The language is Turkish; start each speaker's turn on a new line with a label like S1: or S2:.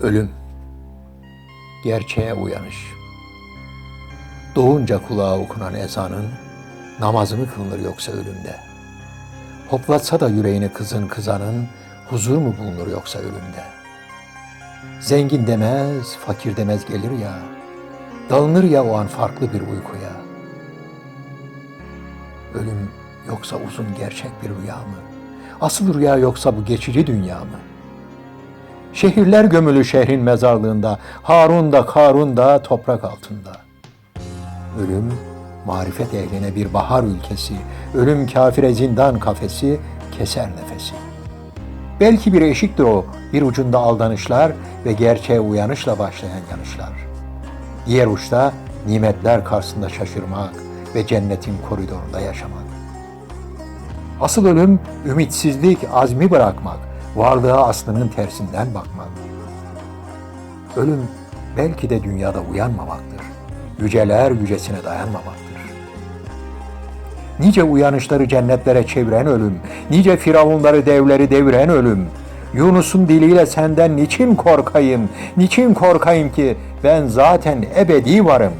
S1: Ölüm. Gerçeğe uyanış. Doğunca kulağa okunan ezanın namazı mı kılınır yoksa ölümde? Hoplatsa da yüreğini kızın kızanın huzur mu bulunur yoksa ölümde? Zengin demez, fakir demez gelir ya. Dalınır ya o an farklı bir uykuya. Ölüm yoksa uzun gerçek bir rüya mı? Asıl rüya yoksa bu geçici dünya mı? Şehirler gömülü şehrin mezarlığında, Harun da Karun da toprak altında. Ölüm, marifet ehline bir bahar ülkesi, ölüm kafire zindan kafesi, keser nefesi. Belki bir eşiktir o, bir ucunda aldanışlar ve gerçeğe uyanışla başlayan yanışlar. Diğer uçta nimetler karşısında şaşırmak ve cennetin koridorunda yaşamak. Asıl ölüm ümitsizlik, azmi bırakmak, varlığa aslının tersinden bakmak. Ölüm belki de dünyada uyanmamaktır. Yüceler yücesine dayanmamaktır. Nice uyanışları cennetlere çeviren ölüm, nice firavunları devleri deviren ölüm. Yunus'un diliyle senden niçin korkayım, niçin korkayım ki ben zaten ebedi varım.